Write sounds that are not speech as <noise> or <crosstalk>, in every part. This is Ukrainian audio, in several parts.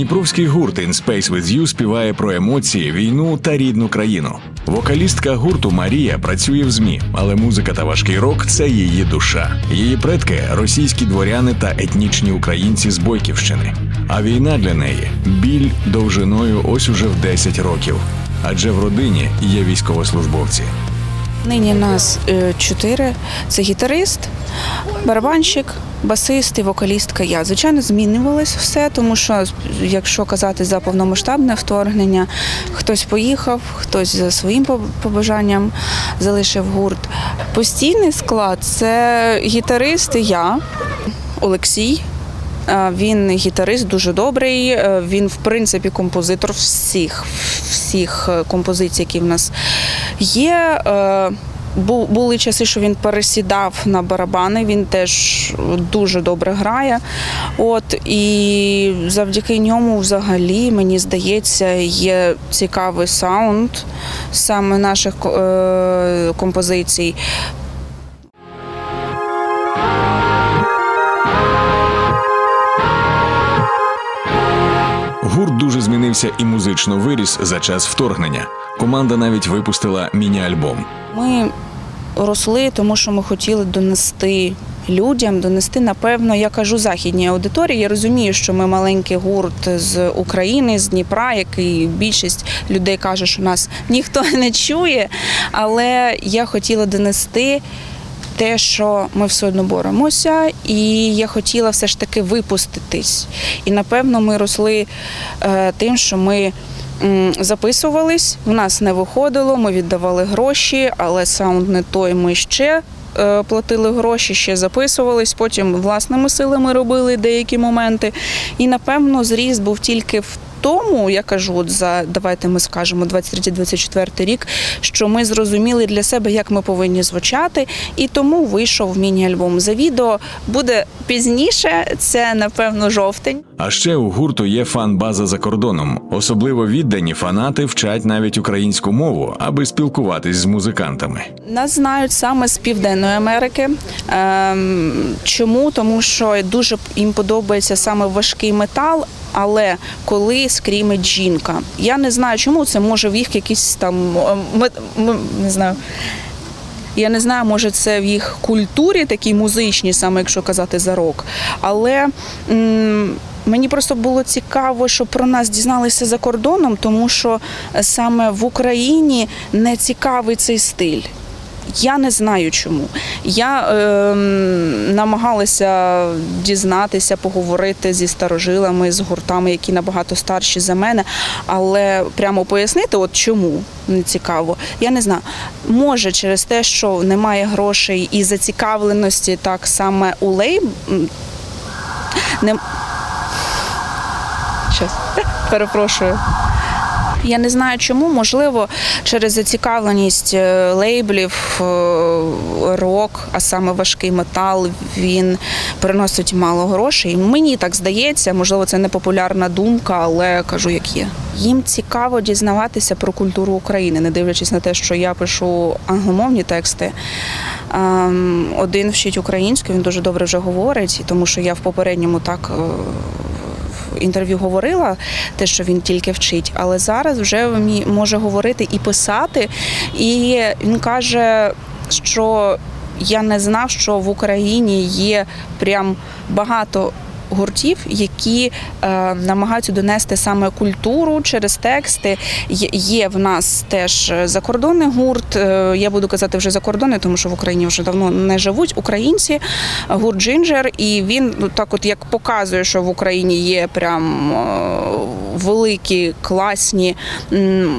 Дніпровський гурт «In Space With You» співає про емоції, війну та рідну країну. Вокалістка гурту Марія працює в змі, але музика та важкий рок це її душа. Її предки російські дворяни та етнічні українці з Бойківщини. А війна для неї біль довжиною ось уже в 10 років. Адже в родині є військовослужбовці. Нині нас е, чотири. Це гітарист, барабанщик, басист і вокалістка. Я звичайно змінювалось все, тому що якщо казати за повномасштабне вторгнення, хтось поїхав, хтось за своїм побажанням залишив гурт. Постійний склад це гітарист і я, Олексій. Е, Він гітарист дуже добрий. е, Він, в принципі, композитор всіх, всіх е, композицій, які в нас є. Бу- Були часи, що він пересідав на барабани. Він теж дуже добре грає. От і завдяки ньому, взагалі, мені здається, є цікавий саунд саме наших е, композицій. Змінився і музично виріс за час вторгнення. Команда навіть випустила міні-альбом. Ми росли, тому що ми хотіли донести людям, донести, напевно, я кажу західній аудиторії. Я розумію, що ми маленький гурт з України, з Дніпра, який більшість людей каже, що нас ніхто <laughs> не чує. Але я хотіла донести. Те, що ми все одно боремося, і я хотіла все ж таки випуститись. І напевно ми росли е, тим, що ми записувались, в нас не виходило, ми віддавали гроші, але саунд не той. Ми ще е, платили гроші, ще записувались. Потім власними силами робили деякі моменти. І напевно зріст був тільки в. Тому я кажу, от за давайте ми скажемо 23-24 рік, що ми зрозуміли для себе, як ми повинні звучати, і тому вийшов міні-альбом. За відео буде пізніше. Це напевно жовтень. А ще у гурту є фан-база за кордоном. Особливо віддані фанати вчать навіть українську мову, аби спілкуватись з музикантами. Нас знають саме з Південної Америки. Ем, чому? Тому що дуже їм подобається саме важкий метал. Але коли скрімить жінка, я не знаю, чому це може в їх якісь там не знаю. Я не знаю, може це в їх культурі такій музичній, саме якщо казати за рок. Але м, мені просто було цікаво, що про нас дізналися за кордоном, тому що саме в Україні не цікавий цей стиль. Я не знаю чому. Я е, намагалася дізнатися, поговорити зі старожилами, з гуртами, які набагато старші за мене, але прямо пояснити, от чому не цікаво, я не знаю. Може, через те, що немає грошей і зацікавленості так саме у лейб. Не... Щас. <laughs> Перепрошую. Я не знаю чому, можливо, через зацікавленість е, лейблів, е, рок, а саме важкий метал, він приносить мало грошей. Мені так здається, можливо, це не популярна думка, але кажу, як є. Їм цікаво дізнаватися про культуру України, не дивлячись на те, що я пишу англомовні тексти. Ем, Один вчить українську, він дуже добре вже говорить, тому що я в попередньому так. Інтерв'ю говорила те, що він тільки вчить, але зараз вже може говорити і писати. І він каже, що я не знав, що в Україні є прям багато. Гуртів, які е, намагаються донести саме культуру через тексти. Є, в нас теж закордонний гурт. е, я буду казати вже закордонний, тому що в Україні вже давно не живуть українці. Гурт Джинджер, і він ну, так, от як показує, що в Україні є прям е, великі класні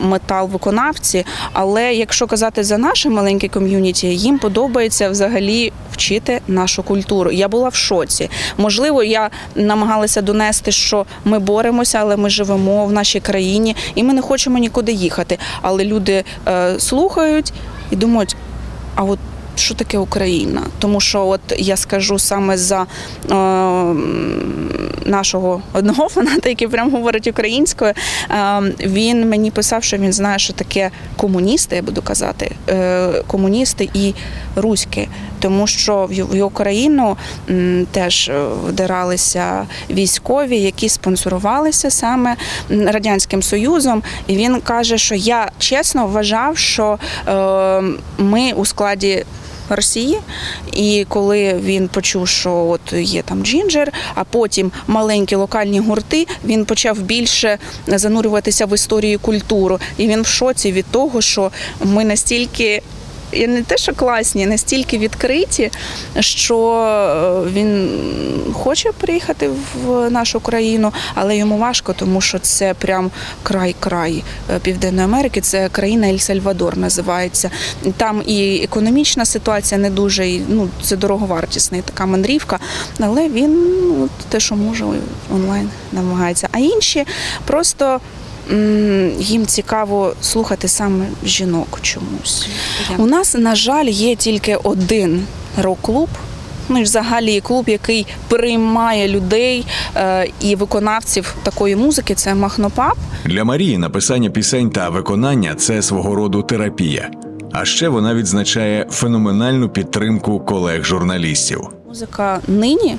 метал-виконавці. Але якщо казати за наше маленьке ком'юніті, їм подобається взагалі вчити нашу культуру. Я була в шоці. Можливо, я намагалася донести, що ми боремося, але ми живемо в нашій країні і ми не хочемо нікуди їхати. Але люди е, слухають і думають, а от що таке Україна. Тому що, от я скажу саме за е, нашого одного фаната, який прям говорить українською, е, він мені писав, що він знає, що таке комуністи, я буду казати, е, комуністи і руські. Тому що в Україну теж е, вдиралися військові, які спонсорувалися саме радянським союзом. І він каже, що я чесно вважав, що е, ми у складі. Росії, і коли він почув, що от є там джинджер, а потім маленькі локальні гурти, він почав більше занурюватися в історію і культуру. І він в шоці від того, що ми настільки. І не те, що класні, настільки відкриті, що е, він хоче приїхати в нашу країну, але йому важко, тому що це прям край-край е, Південної Америки. Це країна Ель-Сальвадор називається. Там і економічна ситуація не дуже, і, ну це дороговартісна така мандрівка. Але він ну, те, що може, онлайн намагається. А інші просто. Їм цікаво слухати саме жінок чомусь. У нас, на жаль, є тільки один рок-клуб. Ну і взагалі клуб, який приймає людей е, і виконавців такої музики, це Махнопап. Для Марії написання пісень та виконання це свого роду терапія. А ще вона відзначає феноменальну підтримку колег-журналістів. Музика нині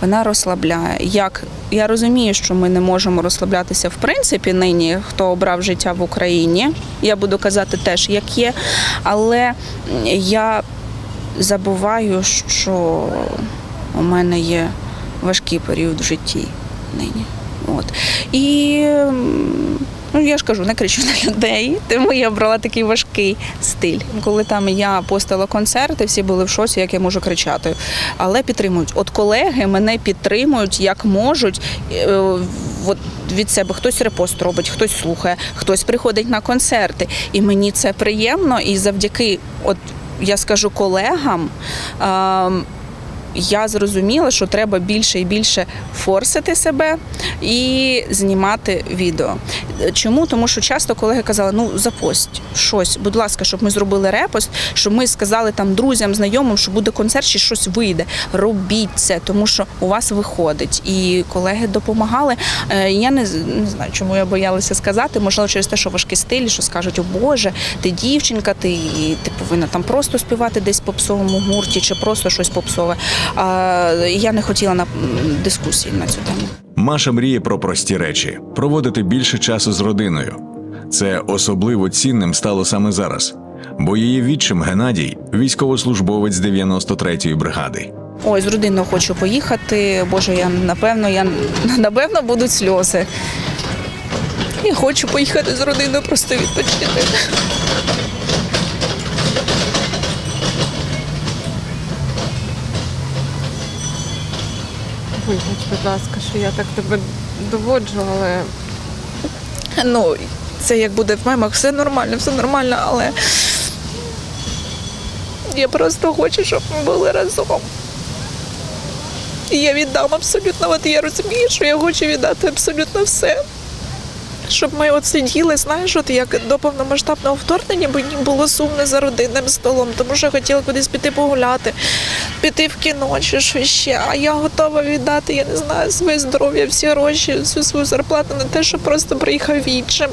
вона розслабляє. Як я розумію, що ми не можемо розслаблятися в принципі нині, хто обрав життя в Україні. Я буду казати теж, як є, але я забуваю, що у мене є важкий період в житті нині. От. І ну, я ж кажу, не кричу на людей, тому я обрала такий важкий стиль. Коли там я постила концерти, всі були в шоці, як я можу кричати. Але підтримують. От колеги мене підтримують як можуть. Е, От від себе хтось репост робить, хтось слухає, хтось приходить на концерти. І мені це приємно. І завдяки, от я скажу колегам. Я зрозуміла, що треба більше і більше форсити себе і знімати відео. Чому? Тому що часто колеги казали: ну запость щось, будь ласка, щоб ми зробили репост, щоб ми сказали там друзям, знайомим, що буде концерт, чи щось вийде. Робіть це, тому що у вас виходить. І колеги допомагали. Е, Я не, не знаю, чому я боялася сказати. Можливо, через те, що важкий стиль, що скажуть, о Боже, ти дівчинка, ти, ти повинна там просто співати десь попсовому гурті, чи просто щось попсове. Я не хотіла на дискусії на цю тему. Маша мріє про прості речі проводити більше часу з родиною. Це особливо цінним стало саме зараз, бо її відчим Геннадій військовослужбовець 93-ї бригади. Ой, з родиною хочу поїхати. Боже, я напевно, я напевно будуть сльози. Я хочу поїхати з родиною, просто відпочити. Вибач, будь ласка, що я так тебе доводжу, але Ну, це як буде в мемах, все нормально, все нормально, але я просто хочу, щоб ми були разом. І я віддам абсолютно, от я розумію, що я хочу віддати абсолютно все. Щоб ми от сиділи, знаєш, от як до повномасштабного вторгнення, бо мені було сумно за родинним столом, тому що я хотіла кудись піти погуляти, піти в кіно чи що ще. А я готова віддати, я не знаю, своє здоров'я, всі гроші, всю свою зарплату на те, щоб просто приїхав відчим.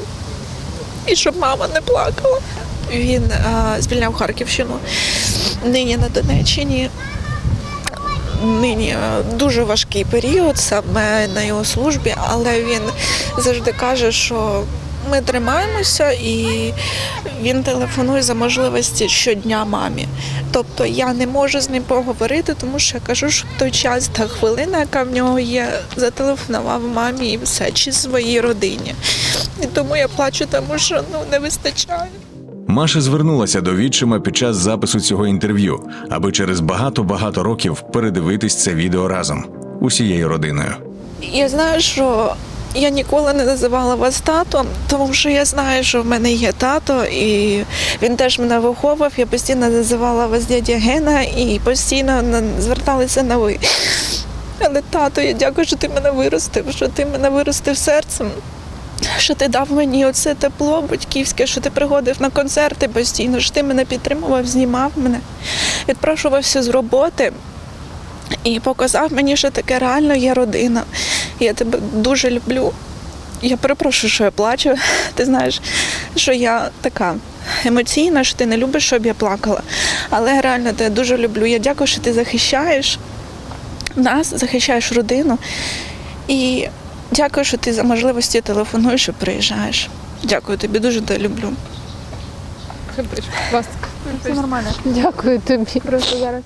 І щоб мама не плакала. Він а, звільняв Харківщину. Нині на Донеччині. Нині е, дуже важкий період саме на його службі, але він завжди каже, що ми тримаємося, і він телефонує за можливості щодня мамі. Тобто я не можу з ним поговорити, тому що я кажу, що в той час та хвилина, яка в нього є, зателефонував мамі і все, чи своїй родині. І тому я плачу, тому що ну не вистачає. Маша звернулася до відчима під час запису цього інтерв'ю, аби через багато-багато років передивитись це відео разом усією родиною. Я знаю, що я ніколи не називала вас татом, тому що я знаю, що в мене є тато, і він теж мене виховував. Я постійно називала вас дядя Гена і постійно зверталися на ви. Але тато, я дякую, що ти мене виростив, що ти мене виростив серцем. що ти дав мені оце тепло батьківське, що ти приходив на концерти постійно, що ти мене підтримував, знімав мене, відпрошувався з роботи і показав мені, що таке реально є родина. Я тебе дуже люблю. Я перепрошую, що я плачу. <laughs> Ти знаєш, що я така емоційна, що ти не любиш, щоб я плакала. Але реально тебе дуже люблю. Я дякую, що ти захищаєш нас, захищаєш родину. І дякую, що ти за можливості телефонуєш і приїжджаєш. Дякую тобі, дуже тебе люблю. Все нормально. Дякую тобі. Просто зараз.